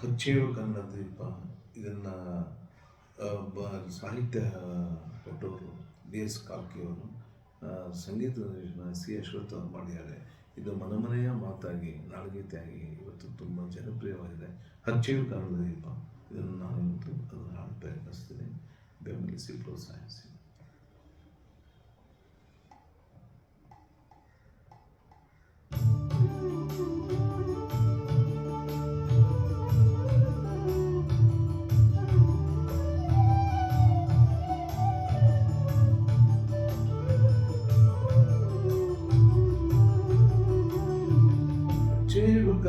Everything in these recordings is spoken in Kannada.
ಹಚ್ಚೇವು ಕನ್ನಡ ದೀಪ ಇದನ್ನು ಬ, ಸಾಹಿತ್ಯ ಕೊಟ್ಟವರು ಡಿ. ಎಸ್. ಕಾಲ್ಕಿಯವರು ಸಂಗೀತ ನಿರ್ದೇಶನ ಸಿ. ಅಶ್ವಥ್ ಅವರು ಮಾಡಿದ್ದಾರೆ. ಇದು ಮನಮನೆಯ ಮಾತಾಗಿ ನಾಡಗೀತೆಯಾಗಿ ಇವತ್ತು ತುಂಬ ಜನಪ್ರಿಯವಾಗಿದೆ. ಹಚ್ಚೇವು ಕನ್ನಡ ದೀಪ ಇದನ್ನು ನಾನು ಇವತ್ತು ಅದನ್ನು ಹಾಡು ಪ್ರಯತ್ನಿಸ್ತೀನಿ ಬೆಂಬಲಿಸಿ ಪ್ರೋತ್ಸಾಹಿಸಿ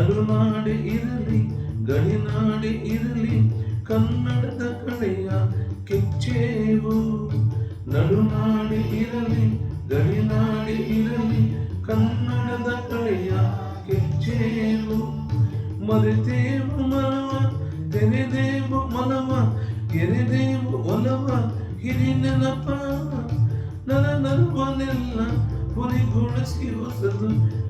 ನಡುನಾಡಿ ಇರಲಿ, ಗಡಿನಾಡಿ ಇರಲಿ, ಕನ್ನಡದ ಕಡೆಯ ಕಿಚ್ಚೇವು. ನಡುನಾಡಿ ಇರಲಿ, ಗಡಿನಾಡಿ ಇರಲಿ, ಕನ್ನಡದ ಕಡೆಯ ಕಿಚ್ಚೇವು. ಮರೆತೇವು ಮನವ, ತೆರೆದೇವು ಮನವ, ಎರೆದೇವು ಒಲವ, ಹಿರಿ ನೆನಪ. ನರ ನಲ್ವನೆಲ್ಲ ಹುರಿಗೊಳಿಸಿ ಹೊಸದು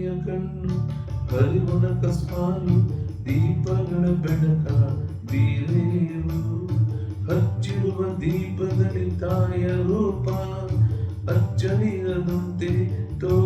ಕಲ್ಪನೆಯ ಕಣ್ಣು ಹರಿವನ ಕಸ್ಮಾನು ದೀಪಗಳ ಬೆಳಕ ಬೀರೇವು ಹಚ್ಚಿರುವ ದೀಪದಲ್ಲಿ ತಾಯ ರೂಪ ಅಚ್ಚಳಿಯದಂತೆ ತೋರೇವು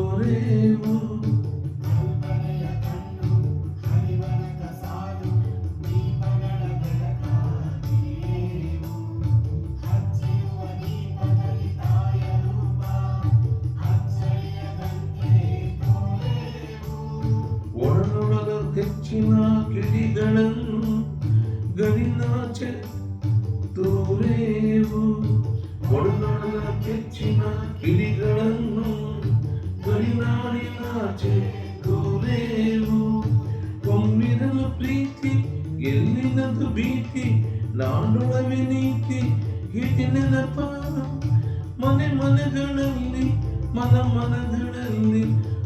ಹೆಚ್ಚಿನ ಕಿಡಿಗಳನ್ನು ಗಡಿನಾಚೆ ತೋರೇವು ಒಳನೊಳಗ ಕೆಚ್ಚಿನ ಕಿಡಿಗಳನ್ನು ಗಡಿನಾಡಿನಾಚೆ ತೋರೇವು ಒಮ್ಮಿರಲು ಪ್ರೀತಿ ಎಲ್ಲಿನದು ಭೀತಿ, ನಾಡೊಳವೆ ನೀತಿ ಹಿಡಿ ನೆನಪ ಮನೆ ಮನೆಗಳಲ್ಲಿ, ಮನ ಮನಗಳಲ್ಲಿ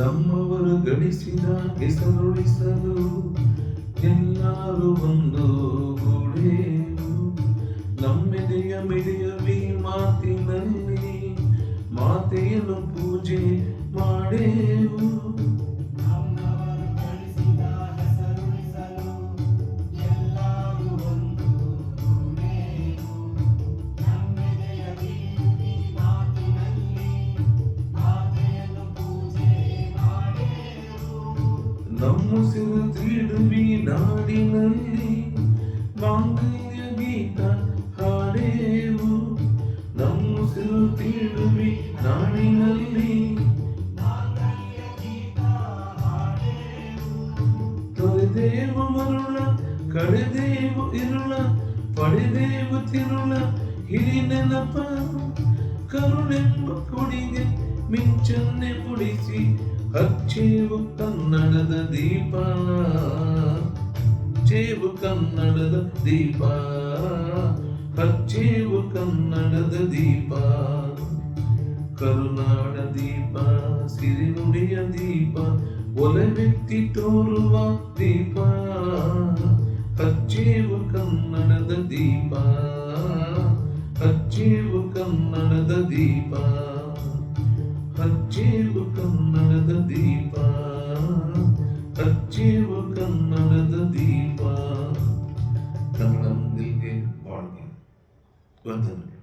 ಅವರು ಗಳಿಸಿದ ಹೆಸರುಳಿಸಲು ಎಲ್ಲರೂ ಒಂದು ಗೂಡೇವು ನಮ್ಮೆದೆಯ ಮಿಡಿಯವಿ ಮಾತಿನಲ್ಲಿ ಮಾತೆಯನ್ನು ಪೂಜೆ ಮಾಡೇವು. ನಮ್ಮುಸಿರು ತೀಡುವಿ ನಾಡಿನಲ್ಲಿ ಮಾಂಗಲ್ಯ ಗೀತ ಹಾಡೇವು ನಮ್ಮುಸಿರು ತೀಡುವಿ ನಾಡಿನಲ್ಲಿ ಮಾಂಗಲ್ಯ ಗೀತ ಹಾಡೇವು ತೊರೆದೇವು ಮರುಳ ಕಳೆದೇವು ಇರುಳ ಪಡೆದೇವು ತಿರುಳ ಹಿರಿ ನೆನಪ ಕರುಳೆಂಬ ಕೊಡಿಗೆ ಮಿಂಚನ್ನೆ ಪುಡಿಸಿ ಹಚ್ಚೇವು ಕನ್ನಡದ ದೀಪ ಚೇವು ಕನ್ನಡದ ದೀಪ ಹಚ್ಚೇವು ಕನ್ನಡದ ದೀಪ ಕರುನಾಡ ದೀಪ ಸಿರಿನುಡಿಯ ದೀಪ ಒಲವೆತ್ತಿ ತೋರುವ ದೀಪ ಹಚ್ಚೇವು ಕನ್ನಡದ ದೀಪ ಹಚ್ಚೇವು ಕನ್ನಡದ ದೀಪ ಹಚ್ಚೇವು ಕನ್ನಡದ ದೀಪ ಹಚ್ಚೇವು ಕನ್ನಡದ ದೀಪ ಕನ್ನಡ ಮುಂದಿಗೆ ಬಾಳ್ಗೆ ವಂದನೆಗಳು